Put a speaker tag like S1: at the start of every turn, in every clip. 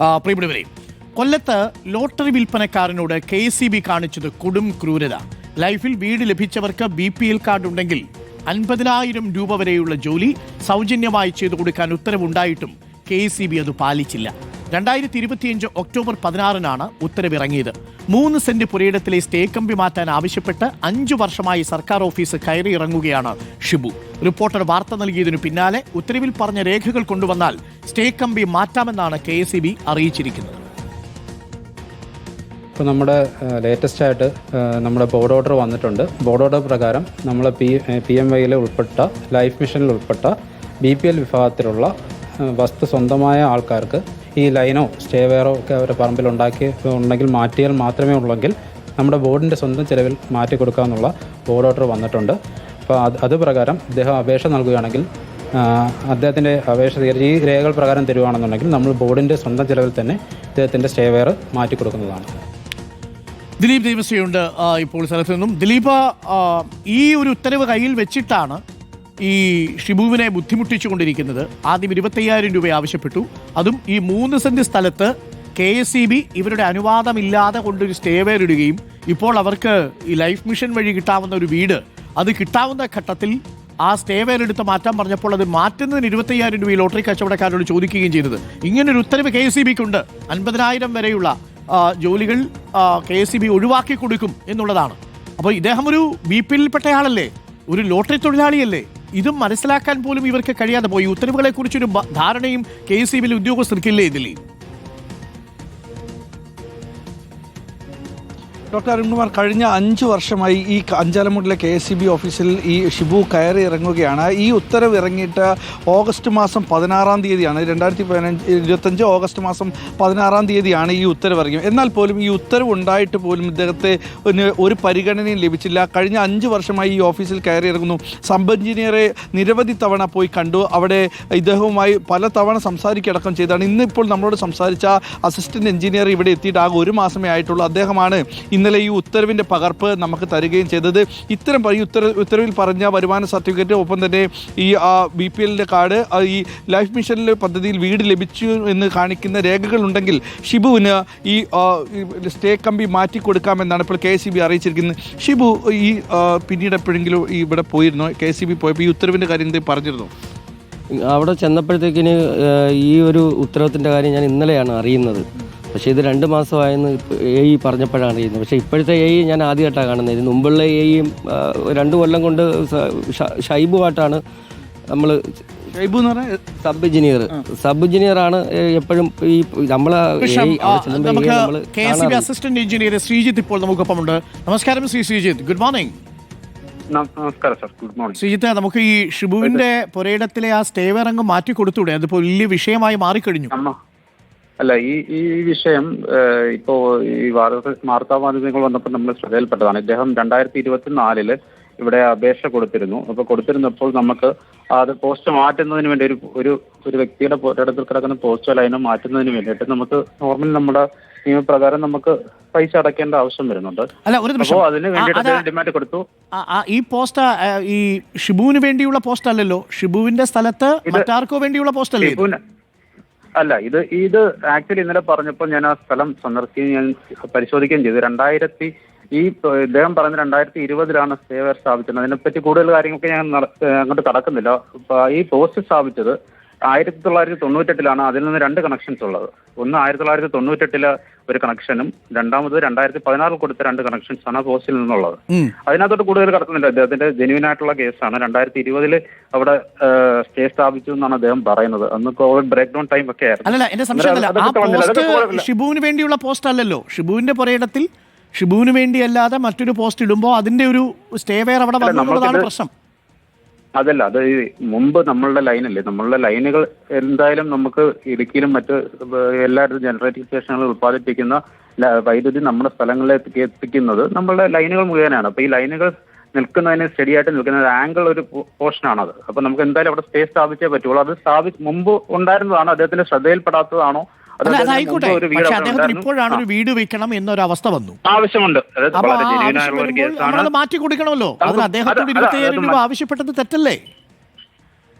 S1: ആ, പ്രിയപ്പെട്ടവരെ കൊല്ലത്ത് ലോട്ടറി വിൽപ്പനക്കാരനോട് കെ സി ബി കാണിച്ചത് കൊടും ക്രൂരത. ലൈഫിൽ വീട് ലഭിച്ചവർക്ക് ബി പി എൽ കാർഡ് ഉണ്ടെങ്കിൽ അൻപതിനായിരം രൂപ വരെയുള്ള ജോലി സൗജന്യമായി ചെയ്തു കൊടുക്കാൻ ഉത്തരവുണ്ടായിട്ടും കെ സി ബി അത് പാലിച്ചില്ല. രണ്ടായിരത്തി ഇരുപത്തിയഞ്ച് ഒക്ടോബർ പതിനാറിനാണ് ഉത്തരവിറങ്ങിയത്. മൂന്ന് സെന്റ് പുരയിടത്തിലെ സ്റ്റേ കമ്പി മാറ്റാൻ ആവശ്യപ്പെട്ട് അഞ്ചു വർഷമായി സർക്കാർ ഓഫീസ് കയറിയിറങ്ങുകയാണ് ഷിബു. റിപ്പോർട്ടർ വാർത്ത നൽകിയതിനു പിന്നാലെ ഉത്തരവിൽ പറഞ്ഞ രേഖകൾ കൊണ്ടുവന്നാൽ സ്റ്റേ കമ്പി മാറ്റാമെന്നാണ് കെ അറിയിച്ചിരിക്കുന്നത്.
S2: ഇപ്പോൾ നമ്മുടെ ലേറ്റസ്റ്റ് ആയിട്ട് നമ്മുടെ ബോർഡ് ഓർഡർ വന്നിട്ടുണ്ട്. ബോർഡ് ഓർഡർ പ്രകാരം നമ്മൾ പി പി എം വൈയിൽ ഉൾപ്പെട്ട ലൈഫ് മിഷനിൽ ഉൾപ്പെട്ട ബി പി എൽ വിഭാഗത്തിലുള്ള വസ്തു സ്വന്തമായ ആൾക്കാർക്ക് ഈ ലൈനോ സ്റ്റേവെയറോ ഒക്കെ അവരുടെ പറമ്പിൽ ഉണ്ടാക്കി ഉണ്ടെങ്കിൽ മാറ്റിയാൽ മാത്രമേ ഉള്ളെങ്കിൽ നമ്മുടെ ബോർഡിന്റെ സ്വന്തം ചിലവിൽ മാറ്റി കൊടുക്കാമെന്നുള്ള ബോർഡ് ഓർഡർ വന്നിട്ടുണ്ട്. അപ്പോൾ അത് അത് പ്രകാരം അദ്ദേഹം അപേക്ഷ നൽകുകയാണെങ്കിൽ അദ്ദേഹത്തിന്റെ അപേക്ഷ ഈ രേഖകൾ പ്രകാരം തരുവാണെന്നുണ്ടെങ്കിൽ നമ്മൾ ബോർഡിന്റെ സ്വന്തം ചിലവിൽ തന്നെ ഇദ്ദേഹത്തിന്റെ സ്റ്റേവെയർ മാറ്റി കൊടുക്കുന്നതാണ്.
S1: ദിലീപ് ദേവസ്വയുണ്ട് ആ, ഇപ്പോൾ സ്ഥലത്ത് നിന്നും. ദിലീപ് ഈ ഒരു ഉത്തരവ് കയ്യിൽ വെച്ചിട്ടാണ് ഈ ഷിബുവിനെ ബുദ്ധിമുട്ടിച്ചു കൊണ്ടിരിക്കുന്നത് ആദ്യം ഇരുപത്തയ്യായിരം രൂപ ആവശ്യപ്പെട്ടു. അതും ഈ മൂന്ന് സെന്റ് സ്ഥലത്ത് കെ എസ് ഇ ബി ഇവരുടെ അനുവാദമില്ലാതെ കൊണ്ടൊരു സ്റ്റേ വേറിടുകയും ഇപ്പോൾ അവർക്ക് ഈ ലൈഫ് മിഷൻ വഴി കിട്ടാവുന്ന ഒരു വീട് അത് കിട്ടാവുന്ന ഘട്ടത്തിൽ ആ സ്റ്റേ വേറെടുത്ത് മാറ്റാൻ പറഞ്ഞപ്പോൾ അത് മാറ്റുന്നതിന് ഇരുപത്തയ്യായിരം രൂപ ലോട്ടറി കച്ചവടക്കാരോട് ചോദിക്കുകയും ചെയ്തത്. ഇങ്ങനൊരു ഉത്തരവ് കെ എസ് ഇ ബിക്കുണ്ട്. അൻപതിനായിരം വരെയുള്ള ജോലികൾ കെ എസ് ബി ഒഴിവാക്കി കൊടുക്കും എന്നുള്ളതാണ്. അപ്പോൾ ഇദ്ദേഹം ഒരു ബി പി എല്ലിൽപ്പെട്ടയാളല്ലേ ഒരു ലോട്ടറി തൊഴിലാളിയല്ലേ? ഇതും മനസ്സിലാക്കാൻ പോലും ഇവർക്ക് കഴിയാതെ പോയി. ഉത്തരവുകളെ കുറിച്ചൊരു ബ- ധാരണയും കെ എസ് ബിയിലെ ഉദ്യോഗസ്ഥർക്കില്ലേ ഇതിൽ
S3: ഡോക്ടർ അരുൺകുമാർ കഴിഞ്ഞ അഞ്ച് വർഷമായി ഈ അഞ്ചാലമുട്ടിലെ കെ എസ് സി ബി ഓഫീസിൽ ഈ ഷിബു കയറി ഇറങ്ങുകയാണ്. ഈ ഉത്തരവ് ഇറങ്ങിയിട്ട് ഓഗസ്റ്റ് മാസം പതിനാറാം തീയതിയാണ് രണ്ടായിരത്തി പതിനഞ്ച് ഇരുപത്തഞ്ച് ഓഗസ്റ്റ് മാസം പതിനാറാം തീയതിയാണ് ഈ ഉത്തരവ് ഇറങ്ങിയത്. എന്നാൽ പോലും ഈ ഉത്തരവ് ഉണ്ടായിട്ട് പോലും ഇദ്ദേഹത്തെ ഒരു- പരിഗണനയും ലഭിച്ചില്ല. കഴിഞ്ഞ അഞ്ച് വർഷമായി ഈ ഓഫീസിൽ കയറി ഇറങ്ങുന്നു. സബ് എഞ്ചിനീയറെ നിരവധി തവണ പോയി കണ്ടു. അവിടെ ഇദ്ദേഹവുമായി പല തവണ സംസാരിക്കടക്കം ചെയ്താണ്. ഇന്നിപ്പോൾ നമ്മളോട് സംസാരിച്ച അസിസ്റ്റന്റ് എഞ്ചിനീയർ ഇവിടെ എത്തിയിട്ട് ആകെ ഒരു മാസമേ ആയിട്ടുള്ളൂ. അദ്ദേഹമാണ് ഇന്നലെ ഈ ഉത്തരവിന്റെ പകർപ്പ് നമുക്ക് തരികയും ചെയ്തത്. ഇത്തരം ഈ ഉത്തര ഉത്തരവിൽ പറഞ്ഞ വരുമാന സർട്ടിഫിക്കറ്റ് ഒപ്പം തന്നെ ഈ ബി പി എല്ലിന്റെ കാർഡ് ഈ ലൈഫ് മിഷനിലെ പദ്ധതിയിൽ വീട് ലഭിച്ചു എന്ന് കാണിക്കുന്ന രേഖകളുണ്ടെങ്കിൽ ഷിബുവിന് ഈ സ്റ്റേ കമ്പി മാറ്റി കൊടുക്കാമെന്നാണ് ഇപ്പോൾ കെ സി ബി അറിയിച്ചിരിക്കുന്നത്. ഷിബു ഈ പിന്നീട് എപ്പോഴെങ്കിലും ഇവിടെ പോയിരുന്നോ? കെ സി ബി പോയപ്പോൾ ഈ ഉത്തരവിന്റെ കാര്യം എന്തെങ്കിലും പറഞ്ഞിരുന്നു?
S4: അവിടെ ചെന്നപ്പോഴത്തേക്കിന് ഈ ഒരു ഉത്തരവത്തിന്റെ കാര്യം ഞാൻ ഇന്നലെയാണ് അറിയുന്നത്. പക്ഷേ ഇത് രണ്ട് മാസമായെന്ന് എ ഇ പറഞ്ഞപ്പോഴാണ് അറിയുന്നത്. പക്ഷേ ഇപ്പോഴത്തെ എ ഇ ഞാൻ ആദ്യമായിട്ടാണ് കാണുന്നത്. ഇതിന് മുമ്പുള്ള എ ഇയും രണ്ട് കൊല്ലം കൊണ്ട് ഷൈബുമായിട്ടാണ് നമ്മൾ
S3: ഷൈബു എന്ന് പറഞ്ഞാൽ
S4: സബ് എഞ്ചിനീയർ സബ് എഞ്ചിനീയർ ആണ് എപ്പോഴും ഈ നമ്മളെ
S1: K S B assistant engineer Sreejith ഇപ്പോൾ നമുക്കൊപ്പം ഉണ്ട് നമസ്കാരം ശ്രീ ശ്രീജിത്ത്. Good morning.
S5: നമസ്കാരം സർ. Good morning.
S1: ശ്രീജിത്ത് നമുക്ക് ഈ ഷിബുവിന്റെ പുരയിടത്തിലെ ആ സ്റ്റേവർ അങ്ങ് മാറ്റി കൊടുത്തൂടെ അതിപ്പോ വലിയ വിഷയമായി മാറിക്കഴിഞ്ഞു.
S5: അല്ല ഈ ഈ വിഷയം ഇപ്പോ ഈ വാർത്ത വാർത്താ മാധ്യമങ്ങൾ വന്നപ്പോൾ നമ്മൾ ശ്രദ്ധയിൽപ്പെട്ടതാണ്. ഇദ്ദേഹം രണ്ടായിരത്തി ഇരുപത്തിനാലിൽ ഇവിടെ അപേക്ഷ കൊടുത്തിരുന്നു. അപ്പൊ കൊടുത്തിരുന്നപ്പോൾ നമുക്ക് അത് പോസ്റ്റ് മാറ്റുന്നതിന് വേണ്ടി ഒരു ഒരു ഒരു വ്യക്തിയുടെ ഒരിടത്തിൽ കിടക്കുന്ന പോസ്റ്റോ ലൈനോ മാറ്റുന്നതിന് വേണ്ടിയിട്ട് നമുക്ക് നോർമൽ നമ്മുടെ നിയമപ്രകാരം നമുക്ക് പൈസ അടയ്ക്കേണ്ട ആവശ്യം വരുന്നുണ്ട്.
S1: അല്ല ഒരു
S5: അപ്പോൾ അതിന് വേണ്ടിയിട്ട് ഡിമാൻഡ് കൊടുത്തു.
S1: ഈ പോസ്റ്റ് ഈ ഷിബുവിന് വേണ്ടിയുള്ള പോസ്റ്റ് അല്ലല്ലോ ഷിബുവിന്റെ സ്ഥലത്ത് മറ്റാർക്കോ വേണ്ടിയുള്ള പോസ്റ്റ് അല്ലേ
S5: അല്ല ഇത് ഇത് ആക്ച്വലി ഇന്നലെ പറഞ്ഞപ്പോൾ ഞാൻ ആ സ്ഥലം സന്ദർശിക്കുകയും ഞാൻ പരിശോധിക്കുകയും ചെയ്തു. രണ്ടായിരത്തി ഈ ഇദ്ദേഹം പറഞ്ഞ രണ്ടായിരത്തി ഇരുപതിലാണ് സേവർ സ്ഥാപിച്ചത്. അതിനെപ്പറ്റി കൂടുതൽ കാര്യങ്ങളൊക്കെ ഞാൻ അങ്ങോട്ട് കടക്കുന്നില്ല. ഈ പോസ്റ്റ് സ്ഥാപിച്ചത് ആയിരത്തി തൊള്ളായിരത്തി തൊണ്ണൂറ്റെട്ടിലാണ് അതിൽ നിന്ന് രണ്ട് കണക്ഷൻസ് ഉള്ളത്. ഒന്ന് ആയിരത്തി തൊള്ളായിരത്തി തൊണ്ണൂറ്റെട്ടിലെ ഒരു കണക്ഷനും രണ്ടാമത് രണ്ടായിരത്തി പതിനാറിൽ കൊടുത്ത രണ്ട് കണക്ഷൻസ് ആണ് ആ പോസ്റ്റിൽ നിന്നുള്ളത്. അതിനകത്തോട്ട് കൂടുതൽ കടത്തുന്നില്ല അദ്ദേഹത്തിന്റെ ജെന്യൂൻ ആയിട്ടുള്ള കേസാണ്. രണ്ടായിരത്തി ഇരുപതിൽ അവിടെ സ്റ്റേ സ്ഥാപിച്ചു എന്നാണ് അദ്ദേഹം പറയുന്നത്. അന്ന് കോവിഡ് ബ്രേക്ക് ഡൗൺ ടൈം ഒക്കെ ആയിരുന്നു.
S1: ഷിബുവിന് വേണ്ടിയുള്ള പോസ്റ്റ് അല്ലല്ലോ. ഷിബുവിന്റെ പുരയിടത്തിൽ ഷിബുവിന് വേണ്ടി അല്ലാതെ മറ്റൊരു പോസ്റ്റ് ഇടുമ്പോൾ അതിന്റെ ഒരു സ്റ്റേ സ്റ്റേവെയർ അവിടെ
S5: അല്ല,
S1: വന്നു എന്നുള്ളതാണ്
S5: നമുക്കിത്
S1: പ്രശ്നം.
S5: അതല്ല അത് ഈ മുമ്പ് നമ്മളുടെ ലൈനല്ലേ? നമ്മളുടെ ലൈനുകൾ എന്തായാലും നമുക്ക് ഇടുക്കിയിലും മറ്റ് എല്ലായിടത്തും ജനറേറ്റിംഗ് സ്റ്റേഷനുകൾ ഉത്പാദിപ്പിക്കുന്ന വൈദ്യുതി നമ്മുടെ സ്ഥലങ്ങളിലേക്ക് എത്തിക്കുന്നത് നമ്മളുടെ ലൈനുകൾ മുഖേനയാണ് അപ്പൊ ഈ ലൈനുകൾ നിൽക്കുന്നതിന് സ്റ്റഡി ആയിട്ട് നിൽക്കുന്ന ആംഗിൾ ഒരു പോർഷനാണത്. അപ്പൊ നമുക്ക് എന്തായാലും അവിടെ സ്റ്റേ സ്ഥാപിച്ചേ പറ്റുള്ളൂ. അത് സ്ഥാപിച്ച് മുമ്പ് ഉണ്ടായിരുന്നതാണോ അദ്ദേഹത്തിന്റെ ശ്രദ്ധയിൽപ്പെടാത്തതാണോ വീട്
S1: പക്ഷെ അദ്ദേഹത്തിന് ഇപ്പോഴാണ് ഒരു വീട് വെക്കണം എന്നൊരു അവസ്ഥ വന്നു.
S5: ആവശ്യമുണ്ട്.
S1: നമ്മളത് മാറ്റി കൊടുക്കണമല്ലോ. അതിന് അദ്ദേഹത്തോട് ഇരുപത്തിയേഴ് രൂപ ആവശ്യപ്പെട്ടത് തെറ്റല്ലേ?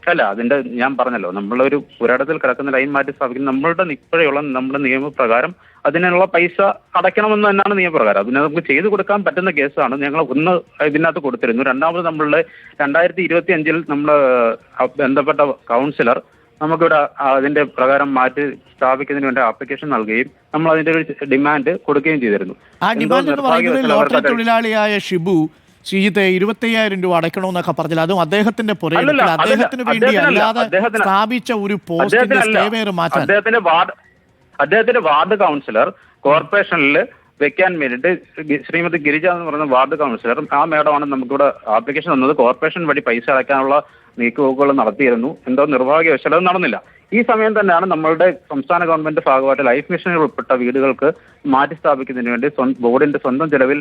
S5: അല്ല അതിന്റെ ഞാൻ പറഞ്ഞല്ലോ നമ്മളൊരു പുരാടത്തിൽ കിടക്കുന്ന ലൈൻ മാറ്റി സ്ഥാപിക്കുന്ന നമ്മളുടെ ഇപ്പോഴുള്ള നമ്മുടെ നിയമപ്രകാരം അതിനുള്ള പൈസ അടയ്ക്കണമെന്ന് തന്നെയാണ് നിയമപ്രകാരം. അതിനെ നമുക്ക് ചെയ്തു കൊടുക്കാൻ പറ്റുന്ന കേസാണ് ഞങ്ങൾ ഒന്ന് ഇതിനകത്ത് കൊടുത്തിരുന്നു. രണ്ടാമത് നമ്മളുടെ രണ്ടായിരത്തി ഇരുപത്തി അഞ്ചിൽ നമ്മൾ ബന്ധപ്പെട്ട കൗൺസിലർ നമുക്കിവിടെ അതിന്റെ പ്രകാരം മാറ്റി സ്ഥാപിക്കുന്നതിന് വേണ്ടി ആപ്ലിക്കേഷൻ നൽകുകയും നമ്മൾ അതിന്റെ ഒരു ഡിമാൻഡ് കൊടുക്കുകയും ചെയ്തിരുന്നു.
S1: ആ ഡിമാൻഡ് എന്ന് പറയുന്നത് ലോട്ടറി തൊഴിലാളിയായ ഷിബു ശ്രീജിത്തെ ഇരുപത്തയ്യായിരം രൂപ അടയ്ക്കണമെന്നൊക്കെ പറഞ്ഞില്ല. അതും അദ്ദേഹത്തിന്റെ
S5: അല്ലല്ല,
S1: അദ്ദേഹത്തിന് വേണ്ടി അല്ലാതെ സ്ഥാപിച്ച ഒരു പോസ്റ്റിന്റെ
S5: അദ്ദേഹത്തിനല്ല.
S1: മാറ്റാൻ.
S5: അദ്ദേഹത്തിന്റെ വാർഡ് അദ്ദേഹത്തിന്റെ വാർഡ് കൗൺസിലർ കോർപ്പറേഷനിൽ വെക്കാൻ വേണ്ടിയിട്ട് ശ്രീമതി ഗിരിജ എന്ന് പറയുന്ന വാർഡ് കൗൺസിലർ ആ മേഡമാണ് നമുക്കിവിടെ ആപ്ലിക്കേഷൻ തന്നത്. കോർപ്പറേഷൻ വഴി പൈസ അടയ്ക്കാനുള്ള നീക്കുപോക്കുകൾ നടത്തിയിരുന്നു. എന്തോ നിർഭാഗ്യവശാൽ അത് നടന്നില്ല. ഈ സമയം തന്നെയാണ് നമ്മളുടെ സംസ്ഥാന ഗവൺമെന്റ് ഭാഗമായിട്ട് ലൈഫ് മിഷനിൽ ഉൾപ്പെട്ട വീടുകൾക്ക് മാറ്റി സ്ഥാപിക്കുന്നതിന് വേണ്ടി ബോർഡിന്റെ സ്വന്തം ചെലവിൽ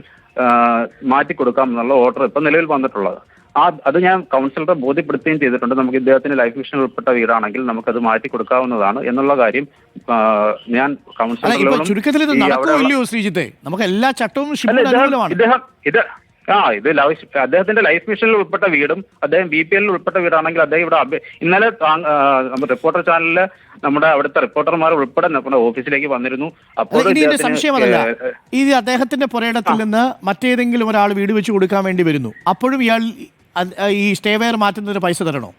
S5: മാറ്റി കൊടുക്കാം എന്നുള്ള ഓർഡർ ഇപ്പൊ നിലവിൽ വന്നിട്ടുള്ളത്. ആ അത് ഞാൻ കൗൺസിലറെ ബോധ്യപ്പെടുത്തുകയും ചെയ്തിട്ടുണ്ട്. നമുക്ക് ഇദ്ദേഹത്തിന് ലൈഫ് മിഷനിൽ ഉൾപ്പെട്ട വീടാണെങ്കിൽ നമുക്കത് മാറ്റി കൊടുക്കാവുന്നതാണ് എന്നുള്ള കാര്യം ഞാൻ
S1: നമുക്ക്
S5: ഇദ്ദേഹം ഇദ്ദേഹം ഇത് ആ ഇത് അദ്ദേഹത്തിന്റെ ലൈഫ് മിഷനിൽ ഉൾപ്പെട്ട വീടും അദ്ദേഹം ബി പി എല്ലിൽ ഉൾപ്പെട്ട വീടാണെങ്കിൽ അദ്ദേഹം ഇവിടെ ഇന്നലെ റിപ്പോർട്ടർ ചാനലിൽ നമ്മുടെ അവിടുത്തെ റിപ്പോർട്ടർമാർ ഉൾപ്പെടെ നമ്മുടെ ഓഫീസിലേക്ക് വന്നിരുന്നു. അപ്പോൾ
S1: സംശയമല്ല
S5: ഈ
S1: സംശയം അതല്ല. ഇത് അദ്ദേഹത്തിന്റെ പുരയിടത്തിൽ നിന്ന് മറ്റേതെങ്കിലും ഒരാൾ വീട് വെച്ച് കൊടുക്കാൻ വേണ്ടി വരുന്നു. അപ്പോഴും ഇയാൾ ഈ സ്റ്റേ വയർ മാറ്റുന്നതിന് പൈസ തരണോ?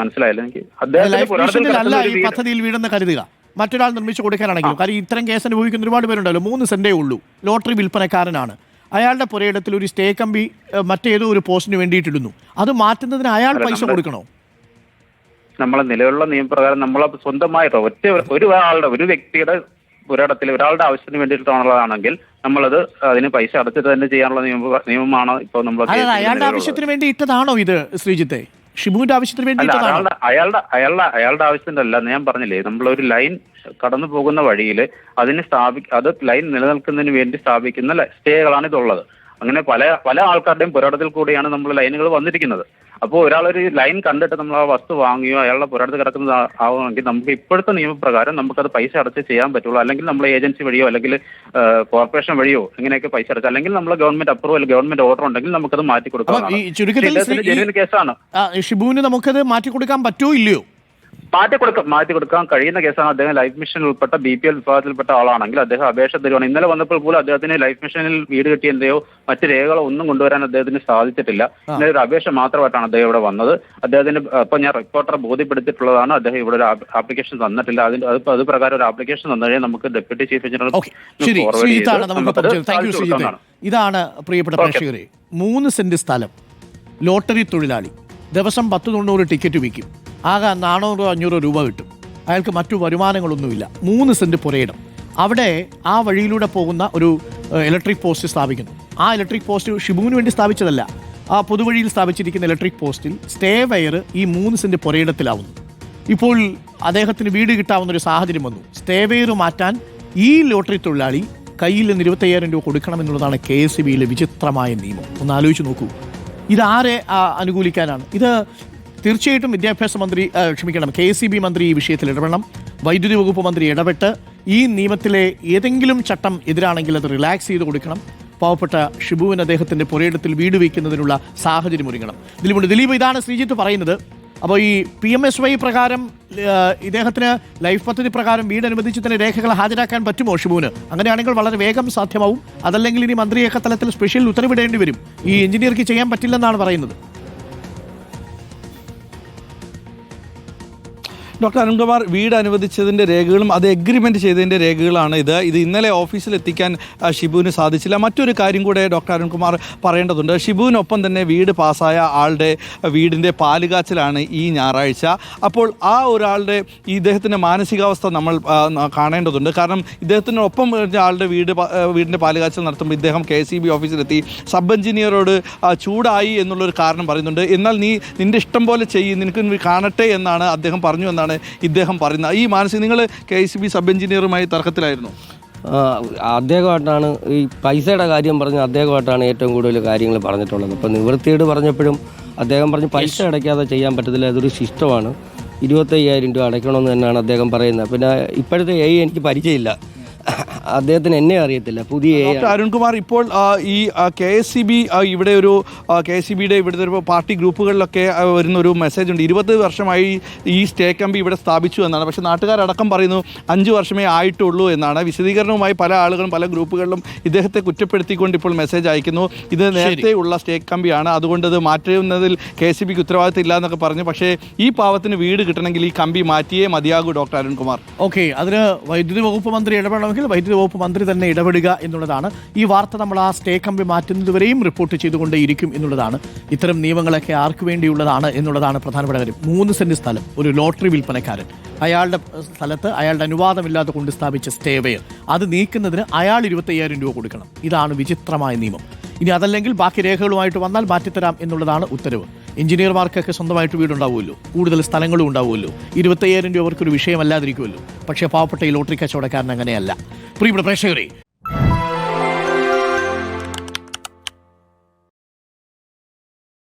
S5: മനസ്സിലായില്ല എനിക്ക്. അദ്ദേഹത്തിന്റെ
S1: അല്ല ഈ പദ്ധതിയിൽ വീടെന്ന് കരുതുക. മറ്റൊരാൾ നിർമ്മിച്ചു കൊടുക്കാനാണെങ്കിലും. കാര്യം ഇത്തരം കേസ് അനുഭവിക്കുന്ന ഒരുപാട് പേരുണ്ടല്ലോ. മൂന്ന് സെന്റേ ഉള്ളൂ. ലോട്ടറി വിൽപ്പനക്കാരനാണ്. അയാളുടെ പുരയിടത്തിൽ ഒരു സ്റ്റേ കമ്പി മറ്റേതോ ഒരു പോസ്റ്റിന് വേണ്ടിയിട്ടിടുന്നു. അത് മാറ്റുന്നതിന് അയാൾ പൈസ കൊടുക്കണോ?
S5: നമ്മളെ നിലവിലുള്ള നിയമപ്രകാരം നമ്മളെ സ്വന്തമായിട്ട് ഒറ്റ ഒരു ആളുടെ ഒരു വ്യക്തിയുടെ പുരാടത്തിൽ ഒരാളുടെ ആവശ്യത്തിന് വേണ്ടിയിട്ടാണുള്ളതാണെങ്കിൽ നമ്മളത് അതിന് പൈസ അടച്ചിട്ട് തന്നെ ചെയ്യാനുള്ള നിയമമാണ് ഇപ്പോൾ നമ്മൾ
S1: അയാളുടെ ആവശ്യത്തിന് വേണ്ടി ഇട്ടതാണോ ഇത് ശ്രീജിത്തെ? ഷിബുവിന്റെ ആവശ്യത്തിന് വേണ്ടി
S5: അല്ല
S1: ഇട്ടതാണോ.
S5: അയാളുടെ അയാളുടെ അയാളുടെ അല്ല ഞാൻ പറഞ്ഞില്ലേ നമ്മളൊരു ലൈൻ കടന്നു പോകുന്ന വഴിയിൽ അതിന് സ്ഥാപി അത് ലൈൻ നിലനിൽക്കുന്നതിന് വേണ്ടി സ്ഥാപിക്കുന്ന സ്റ്റേകളാണ് ഇതുള്ളത്. അങ്ങനെ പല പല ആൾക്കാരുടെയും പോരാട്ടത്തിൽ കൂടിയാണ് നമ്മൾ ലൈനുകൾ വന്നിരിക്കുന്നത്. അപ്പോൾ ഒരാളൊരു ലൈൻ കണ്ടിട്ട് നമ്മൾ ആ വസ്തു വാങ്ങിയോ അയാളുടെ പുരാടത്തിൽ കിടക്കുന്നത് ആവുകയാണെങ്കിൽ നമുക്ക് ഇപ്പോഴത്തെ നിയമപ്രകാരം നമുക്കത് പൈസ അടച്ച് ചെയ്യാൻ പറ്റുള്ളൂ. അല്ലെങ്കിൽ നമ്മൾ ഏജൻസി വഴിയോ അല്ലെങ്കിൽ കോർപ്പറേഷൻ വഴിയോ ഇങ്ങനെയൊക്കെ പൈസ അടച്ച് അല്ലെങ്കിൽ നമ്മൾ ഗവൺമെന്റ് അപ്രൂവൽ ഗവൺമെന്റ് ഓർഡർ ഉണ്ടെങ്കിൽ നമുക്കത് മാറ്റി കൊടുക്കാം
S1: ഷിബുവിന് നമുക്കത് മാറ്റി കൊടുക്കാൻ പറ്റുമോ ഇല്ലയോ?
S5: മാറ്റി കൊടുക്കാം മാറ്റി കൊടുക്കാൻ കഴിയുന്ന കേസാണ് അദ്ദേഹം ലൈഫ് മിഷനിൽ ഉൾപ്പെട്ട ബി പി എൽ വിഭാഗത്തിൽപ്പെട്ട ആളാണെങ്കിൽ അദ്ദേഹം അപേക്ഷ തരുവാണ്. ഇന്നലെ വന്നപ്പോൾ പോലും അദ്ദേഹത്തിന് ലൈഫ് മിഷനിൽ വീട് കിട്ടിയതിന്റെയോ മറ്റ് രേഖകളോ ഒന്നും കൊണ്ടുവരാൻ അദ്ദേഹത്തിന് സാധിച്ചിട്ടില്ല. ഇന്നലെ ഒരു അപേക്ഷ മാത്രമായിട്ടാണ് അദ്ദേഹം ഇവിടെ വന്നത്. അദ്ദേഹത്തിന് അപ്പൊ ഞാൻ റിപ്പോർട്ടറെ ബോധ്യപ്പെടുത്തിയിട്ടുള്ളതാണ്. അദ്ദേഹം ഇവിടെ ഒരു ആപ്ലിക്കേഷൻ തന്നിട്ടില്ല. അതിന് അത് അത് പ്രകാരം ഒരു ആപ്ലിക്കേഷൻ തന്നു കഴിഞ്ഞാൽ നമുക്ക് ഡെപ്യൂട്ടി ചീഫ് എഞ്ചിനീയർ
S1: ഇതാണ് പ്രിയപ്പെട്ട പ്രേക്ഷകരെ. മൂന്ന് സെന്റ് സ്ഥലം. ലോട്ടറി തൊഴിലാളി. ദിവസം പത്ത് തൊണ്ണൂറ് ടിക്കറ്റ് വിൽക്കും. ആകെ നാനൂറോ അഞ്ഞൂറോ രൂപ കിട്ടും. അയാൾക്ക് മറ്റു വരുമാനങ്ങളൊന്നുമില്ല. മൂന്ന് സെന്റ് പുരയിടം. അവിടെ ആ വഴിയിലൂടെ പോകുന്ന ഒരു ഇലക്ട്രിക് പോസ്റ്റ് സ്ഥാപിക്കുന്നു. ആ ഇലക്ട്രിക് പോസ്റ്റ് ഷിബുവിന് വേണ്ടി സ്ഥാപിച്ചതല്ല. ആ പൊതുവഴിയിൽ സ്ഥാപിച്ചിരിക്കുന്ന ഇലക്ട്രിക് പോസ്റ്റിൽ സ്റ്റേ വയർ ഈ മൂന്ന് സെന്റ് പുരയിടത്തിലാവുന്നു. ഇപ്പോൾ അദ്ദേഹത്തിന് വീട് കിട്ടാവുന്ന ഒരു സാഹചര്യം വന്നു. സ്റ്റേ വയർ മാറ്റാൻ ഈ ലോട്ടറി തൊഴിലാളി കയ്യിൽ നിന്ന് ഇരുപത്തയ്യായിരം രൂപ കൊടുക്കണമെന്നുള്ളതാണ് കെ എസ് ബിയിലെ വിചിത്രമായ നിയമം. ഒന്ന് ആലോചിച്ച് നോക്കൂ. ഇതാരെ അനുകൂലിക്കാനാണ്? ഇത് തീർച്ചയായിട്ടും വിദ്യാഭ്യാസ മന്ത്രി ക്ഷമിക്കണം കെ എസ് മന്ത്രി ഈ വിഷയത്തിൽ ഇടപെടണം. വൈദ്യുതി വകുപ്പ് മന്ത്രി ഇടപെട്ട് ഈ നിയമത്തിലെ ഏതെങ്കിലും ചട്ടം എതിരാണെങ്കിൽ അത് റിലാക്സ് ചെയ്ത് കൊടുക്കണം. പാവപ്പെട്ട ഷിബുവിന് അദ്ദേഹത്തിന്റെ പുരയിടത്തിൽ വീട് വയ്ക്കുന്നതിനുള്ള സാഹചര്യം ഒരുങ്ങണം. ദിലീപുണ്ട്. ദിലീപ് ഇതാണ് ശ്രീജിത്ത് പറയുന്നത്. അപ്പോൾ ഈ പി എം എസ് വൈ പ്രകാരം ഇദ്ദേഹത്തിന് ലൈഫ് പദ്ധതി പ്രകാരം വീട് അനുവദിച്ച് തന്നെ രേഖകൾ ഹാജരാക്കാൻ പറ്റുമോ ഷിബുവിന്? അങ്ങനെയാണെങ്കിൽ വളരെ വേഗം സാധ്യമാവും. അതല്ലെങ്കിൽ ഇനി മന്ത്രിയൊക്കെ തലത്തിൽ സ്പെഷ്യൽ ഉത്തരവിടേണ്ടി വരും. ഈ എഞ്ചിനീയർക്ക് ചെയ്യാൻ പറ്റില്ലെന്നാണ് പറയുന്നത്.
S3: ഡോക്ടർ അരുൺകുമാർ വീട് അനുവദിച്ചതിന്റെ രേഖകളും അത് എഗ്രിമെന്റ് ചെയ്തതിന്റെ രേഖകളാണ് ഇത്. ഇത് ഇന്നലെ ഓഫീസിൽ എത്തിക്കാൻ ഷിബുവിന് സാധിച്ചില്ല. മറ്റൊരു കാര്യം കൂടെ ഡോക്ടർ അരുൺകുമാർ പറയേണ്ടതുണ്ട്. ഷിബുവിനൊപ്പം തന്നെ വീട് പാസ്സായ ആളുടെ വീടിന്റെ പാലുകാച്ചിലാണ് ഈ ഞായറാഴ്ച. അപ്പോൾ ആ ഒരാളുടെ ഈ ഇദ്ദേഹത്തിന്റെ മാനസികാവസ്ഥ നമ്മൾ കാണേണ്ടതുണ്ട്. കാരണം ഇദ്ദേഹത്തിനൊപ്പം ആളുടെ വീട് വീടിന്റെ പാലുകാച്ചൽ നടത്തുമ്പോൾ ഇദ്ദേഹം കെ സി ബി ഓഫീസിലെത്തി സബ് എഞ്ചിനീയറോട് ചൂടായി എന്നുള്ളൊരു കാരണം പറയുന്നുണ്ട്. എന്നാൽ നീ നിന്റെ ഇഷ്ടം പോലെ ചെയ്യും നിനക്ക് കാണട്ടെ എന്നാണ് അദ്ദേഹം പറഞ്ഞു എന്നാണ് ഇദ്ദേഹം പറയുന്നത്. ഈ മാനസിക നിങ്ങൾ കെ സി ബി സബ് എഞ്ചിനീയറുമായി തർക്കത്തിലായിരുന്നു?
S4: അദ്ദേഹമായിട്ടാണ് ഈ പൈസയുടെ കാര്യം പറഞ്ഞ് അദ്ദേഹമായിട്ടാണ് ഏറ്റവും കൂടുതൽ കാര്യങ്ങൾ പറഞ്ഞിട്ടുള്ളത്. അപ്പോൾ നിവൃത്തിയോട് പറഞ്ഞപ്പോഴും അദ്ദേഹം പറഞ്ഞ് പൈസ അടയ്ക്കാതെ ചെയ്യാൻ പറ്റത്തില്ല അതൊരു ശിഷ്ടമാണ്. ഇരുപത്തയ്യായിരം രൂപ അടയ്ക്കണമെന്ന് തന്നെയാണ് അദ്ദേഹം പറയുന്നത്. പിന്നെ ഇപ്പോഴത്തെ എ എനിക്ക് പരിചയമില്ല. അദ്ദേഹത്തിന് എന്നെ അറിയത്തില്ല. പുതിയ
S3: ഡോക്ടർ അരുൺകുമാർ ഇപ്പോൾ ഈ കെ എസ് സി ബി ഇവിടെ ഒരു കെ എസ് സി ബിയുടെ ഇവിടുത്തെ ഒരു പാർട്ടി ഗ്രൂപ്പുകളിലൊക്കെ വരുന്ന ഒരു മെസ്സേജ് ഉണ്ട്. ഇരുപത് വർഷമായി ഈ സ്റ്റേ കമ്പി ഇവിടെ സ്ഥാപിച്ചു എന്നാണ്. പക്ഷേ നാട്ടുകാരടക്കം പറയുന്നു അഞ്ച് വർഷമേ ആയിട്ടുള്ളൂ എന്നാണ്. വിശദീകരണവുമായി പല ആളുകളും പല ഗ്രൂപ്പുകളിലും ഇദ്ദേഹത്തെ കുറ്റപ്പെടുത്തിക്കൊണ്ട് ഇപ്പോൾ മെസ്സേജ് അയക്കുന്നു. ഇത് നേരത്തെ ഉള്ള സ്റ്റേ കമ്പിയാണ്. അതുകൊണ്ട് അത് മാറ്റുന്നതിൽ കെ എസ് സി ബിക്ക് ഉത്തരവാദിത്തം ഇല്ല എന്നൊക്കെ പറഞ്ഞു. പക്ഷേ ഈ പാവത്തിന് വീട് കിട്ടണമെങ്കിൽ ഈ കമ്പി മാറ്റിയേ മതിയാകൂ ഡോക്ടർ അരുൺകുമാർ.
S1: ഓക്കെ. അതിന് വൈദ്യുതി വകുപ്പ് മന്ത്രി ഇടപെടണമെങ്കിൽ വൈദ്യുതി വകുപ്പ് മന്ത്രി തന്നെ ഇടപെടുക എന്നുള്ളതാണ്. ഈ വാർത്ത നമ്മൾ ആ സ്റ്റേ കമ്പി മാറ്റുന്നതുവരെയും റിപ്പോർട്ട് ചെയ്തുകൊണ്ടേയിരിക്കും എന്നുള്ളതാണ്. ഇത്തരം നിയമങ്ങളൊക്കെ ആർക്ക് വേണ്ടിയുള്ളതാണ് എന്നുള്ളതാണ് പ്രധാനപ്പെട്ട കാര്യം. മൂന്ന് സെന്റ് സ്ഥലം ഒരു ലോട്ടറി വിൽപ്പനക്കാരൻ. അയാളുടെ സ്ഥലത്ത് അയാളുടെ അനുവാദമില്ലാതെ കൊണ്ട് സ്ഥാപിച്ച സ്റ്റേവെയർ അത് നീക്കുന്നതിന് അയാൾ ഇരുപത്തയ്യായിരം രൂപ കൊടുക്കണം. ഇതാണ് വിചിത്രമായ നിയമം. ഇനി അതല്ലെങ്കിൽ ബാക്കി രേഖകളുമായിട്ട് വന്നാൽ മാറ്റിത്തരാം എന്നുള്ളതാണ് ഉത്തരവ്. എഞ്ചിനീയർമാർക്കൊക്കെ സ്വന്തമായിട്ട് വീടുണ്ടാവുമല്ലോ. കൂടുതൽ സ്ഥലങ്ങളും ഉണ്ടാവുമല്ലോ. ഇരുപത്തയ്യായിരം രൂപ അവർക്കൊരു വിഷയമല്ലാതിരിക്കുമല്ലോ. പക്ഷേ പാവപ്പെട്ട ഈ ലോട്ടറി കച്ചവടക്കാരൻ അങ്ങനെയല്ല. പ്രിയപ്പെട്ട പ്രേക്ഷകരെ